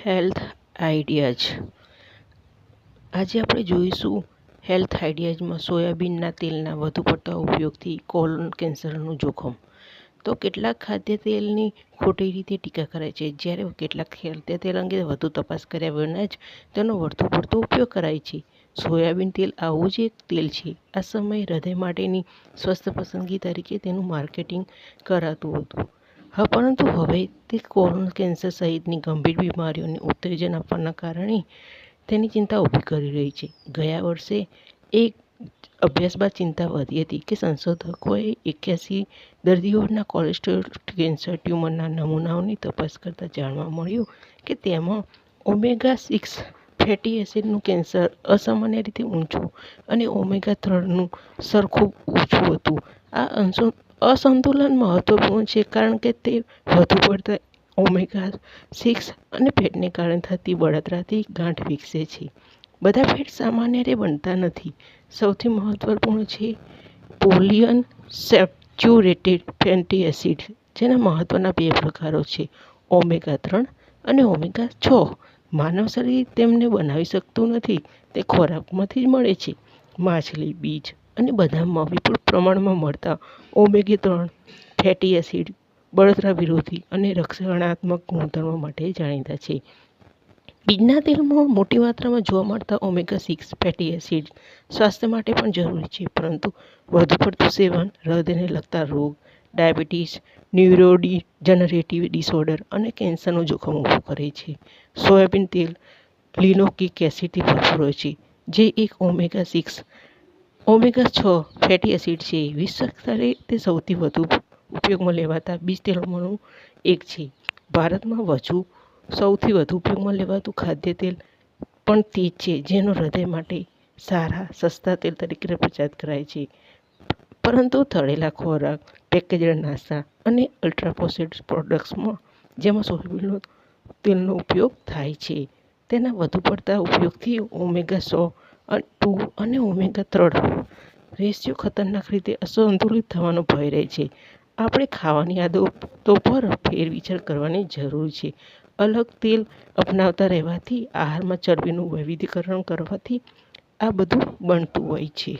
Health ideas આજે આપણે જોઈશું હેલ્થ આઈડિયાઝમાં સોયાબીનના તેલના વધુ પડતા ઉપયોગથી કોલોન કેન્સરનું જોખમ. તો કેટલાક ખાદ્ય તેલની ખોટી રીતે ટીકા કરાય છે. જ્યારે કેટલાક ખાદ્ય તેલ અંગે વધુ તપાસ કર્યા વિના જ તેનો વધુ પડતો ઉપયોગ કરાય છે. સોયાબીન તેલ આવું જ એક તેલ છે. આ સમયે હૃદય માટેની સ્વસ્થ પસંદગી તરીકે તેનું માર્કેટિંગ કરાતું હતું. હા, પરંતુ હવે તે કોલોન કેન્સર સહિતની ગંભીર બીમારીઓને ઉત્તેજન આપવાના કારણે તેની ચિંતા ઊભી કરી રહી છે. ગયા વર્ષે એક અભ્યાસ બાદ ચિંતા વધી હતી કે સંશોધકોએ એક્યાસી દર્દીઓના કોલેસ્ટ્રોલ કેન્સર ટ્યુમરના નમૂનાઓની તપાસ કરતાં જાણવા મળ્યું કે તેમાં ઓમેગા સિક્સ ફેટી એસિડનું કેન્સર અસામાન્ય રીતે ઊંચું અને ઓમેગા ત્રણનું સ્તર ખૂબ ઓછું હતું. આ અસંતુલન મહત્વપૂર્ણ છે કારણ કે તે વધુ પડતા ઓમેગા સિક્સ અને ફેટને કારણે થતી બળતરાથી ગાંઠ વિકસે છે. બધા ફેટ સામાન્ય રીતે બનતા નથી. સૌથી મહત્વપૂર્ણ છે પોલિયન સેચ્યુરેટેડ ફેટી એસિડ, જેના મહત્વના બે પ્રકારો છે ઓમેગા ત્રણ અને ઓમેગા છ. માનવ શરીર તેમને બનાવી શકતું નથી. તે ખોરાકમાંથી જ મળે છે. માછલી, બીજ અને બદામમાં વિપુલ પ્રમાણમાં મળતા ઓમેગી ત્રણ ફેટી એસિડ બળતરા વિરોધી અને રક્ષણાત્મક ગુણધર્મો માટે જાણીતા છે. બીજના તેલમાં મોટી માત્રામાં જોવા મળતા ઓમેગા સિક્સ ફેટી એસિડ સ્વાસ્થ્ય માટે પણ જરૂરી છે, પરંતુ વધુ પડતું સેવન હૃદયને લગતા રોગ, ડાયાબિટીસ, ન્યુરોડીજનરેટિવ ડિસઓર્ડર અને કેન્સરનું જોખમ ઊભું કરે છે. સોયાબીન તેલ લિનોકિક એસિડથી ભરપૂર હોય છે, જે એક ઓમેગા સિક્સ ઓમેગા છ ફેટી એસિડ છે. વિશ્વ સ્તરે તે સૌથી વધુ ઉપયોગમાં લેવાતા બીજ તેલોમાંનું એક છે. ભારતમાં વધુ સૌથી વધુ ઉપયોગમાં લેવાતું ખાદ્ય તેલ પણ તે છે, જેનો હૃદય માટે સારા, સસ્તા તેલ તરીકે પ્રચાર કરાય છે. પરંતુ તળેલા ખોરાક, પેકેજડ નાસ્તા અને અલ્ટ્રા પ્રોસેસ્ડ પ્રોડક્ટ્સમાં જેમાં સોયાબીનનો તેલનો ઉપયોગ થાય છે, તેના વધુ પડતા ઉપયોગથી ઓમેગા સો ટુ અને ઓમેગા ત્રણ. રેશિયો ખતરનાક રીતે અસંતુલિત થવાનો ભય રહે છે. આપણે ખાવાની આદતો પર ફેરવિચાર કરવાની જરૂર છે. અલગ તેલ અપનાવતા રહેવાથી, આહારમાં ચરબીનું વૈવિધ્યકરણ કરવાથી આ બધું બનતું હોય છે.